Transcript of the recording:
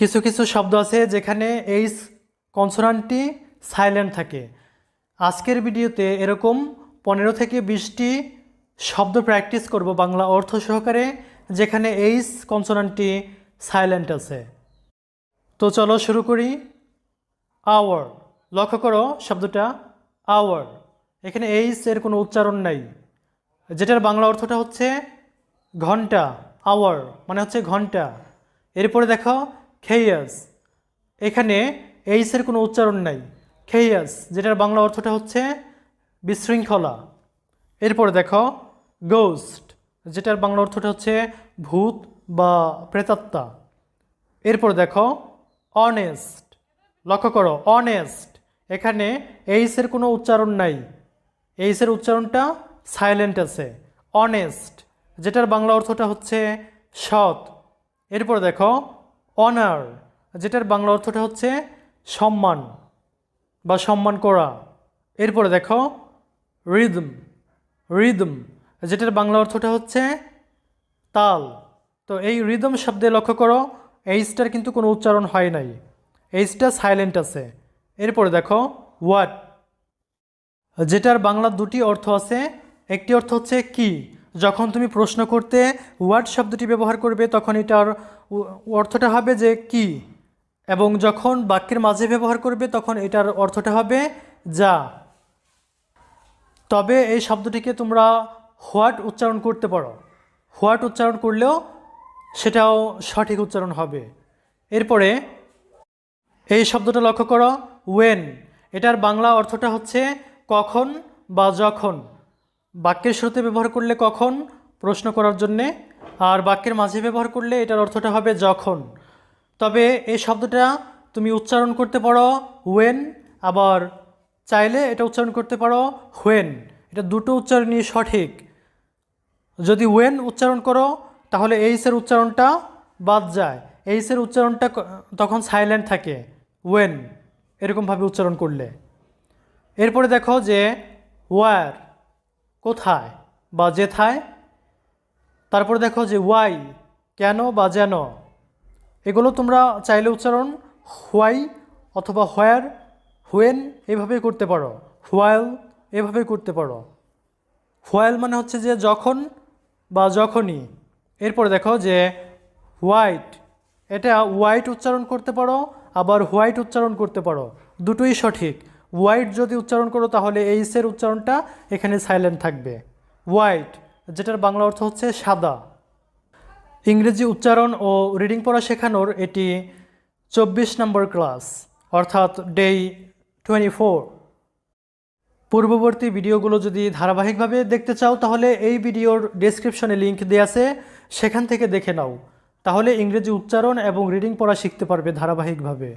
কিছু কিছু শব্দ আছে যেখানে এইস কনসোনান্টটি সাইলেন্ট থাকে। আজকের ভিডিওতে এরকম পনেরো থেকে বিশটি শব্দ প্র্যাকটিস করব বাংলা অর্থ সহকারে, যেখানে এইস কনসোনান্টটি সাইলেন্ট আছে। তো চলো শুরু করি। আওয়ার, লক্ষ্য করো শব্দটা, আওয়ার। এখানে এইস এর কোনো উচ্চারণ নাই। যেটার বাংলা অর্থটা হচ্ছে ঘণ্টা, আওয়ার মানে হচ্ছে ঘণ্টা। এরপরে দেখো খেয়াস এখানে এইসের কোনো উচ্চারণ নাই। খেয়াস যেটার বাংলা অর্থটা হচ্ছে বিশৃঙ্খলা। এরপরে দেখো গোস্ট যেটার বাংলা অর্থটা হচ্ছে ভূত বা প্রেতাত্মা। এরপর দেখো অনেস্ট লক্ষ্য করো অনেস্ট এখানে এইসের কোনো উচ্চারণ নাই। এইসের উচ্চারণটা সাইলেন্ট আছে। অনেস্ট যেটার বাংলা অর্থটা হচ্ছে সৎ। এরপর দেখো অনার যেটার বাংলা অর্থটা হচ্ছে সম্মান বা সম্মান করা। এরপরে দেখো রিদম রিদম যেটার বাংলা অর্থটা হচ্ছে তাল। তো এই রিদম শব্দে লক্ষ্য করো এইচটার কিন্তু কোনো উচ্চারণ হয় নাই। এইচটা সাইলেন্ট আছে। এরপরে দেখো ওয়াট যেটার বাংলা দুটি অর্থ আছে। একটি অর্থ হচ্ছে কি? যখন তুমি প্রশ্ন করতে ওয়াট শব্দটি ব্যবহার করবে, তখন এটার অর্থটা হবে যে কি? এবং যখন বাক্যের মাঝে ব্যবহার করবে, তখন এটার অর্থটা হবে যা। তবে এই শব্দটিকে তোমরা হোয়াট উচ্চারণ করতে পারো। হোয়াট উচ্চারণ করলেও সেটাও সঠিক উচ্চারণ হবে। এরপরে এই শব্দটা লক্ষ্য করো ওয়েন এটার বাংলা অর্থটা হচ্ছে কখন বা যখন। বাক্যের শুরুতে ব্যবহার করলে কখন? প্রশ্ন করার জন্যে। আর বাক্যের মাঝে ব্যবহার করলে এটার অর্থটা হবে যখন। তবে এই শব্দটা তুমি উচ্চারণ করতে পারো ওয়েন আবার চাইলে এটা উচ্চারণ করতে পারো হোয়েন এটা দুটো উচ্চারণই সঠিক। যদি ওয়েন উচ্চারণ করো, তাহলে এইসের উচ্চারণটা বাদ যায়। এইসের উচ্চারণটা তখন সাইলেন্ট থাকে ওয়েন এরকমভাবে উচ্চারণ করলে। এরপরে দেখো যে ওয়ার কোথায়? বা যেথায় তারপরে দেখো যে ওয়াই কেন বা যেন। এগুলো তোমরা চাইলে উচ্চারণ হোয়াই অথবা হোয়ার হোয়েন এভাবে করতে পারো। হোয়াইল এভাবে করতে পারো। হোয়াইল মানে হচ্ছে যে যখন বা যখনই। এরপরে দেখো যে হোয়াইট এটা হোয়াইট উচ্চারণ করতে পারো, আবার হোয়াইট উচ্চারণ করতে পারো। দুটোই সঠিক। হোয়াইট যদি উচ্চারণ করো, তাহলে এইসের উচ্চারণটা এখানে সাইলেন্ট থাকবে। হোয়াইট যেটার বাংলা অর্থ হচ্ছে সাদা। ইংরেজি উচ্চারণ ও রিডিং পড়া শেখানোর এটি চব্বিশ নম্বর ক্লাস অর্থাৎ ডে টোয়েন্টি ফোর পূর্ববর্তী ভিডিওগুলো যদি ধারাবাহিকভাবে দেখতে চাও, তাহলে এই ভিডিওর ডেসক্রিপশনে লিঙ্ক দেওয়া আছে। সেখান থেকে দেখে নাও। তাহলে ইংরেজি উচ্চারণ এবং রিডিং পড়া শিখতে পারবে ধারাবাহিকভাবে।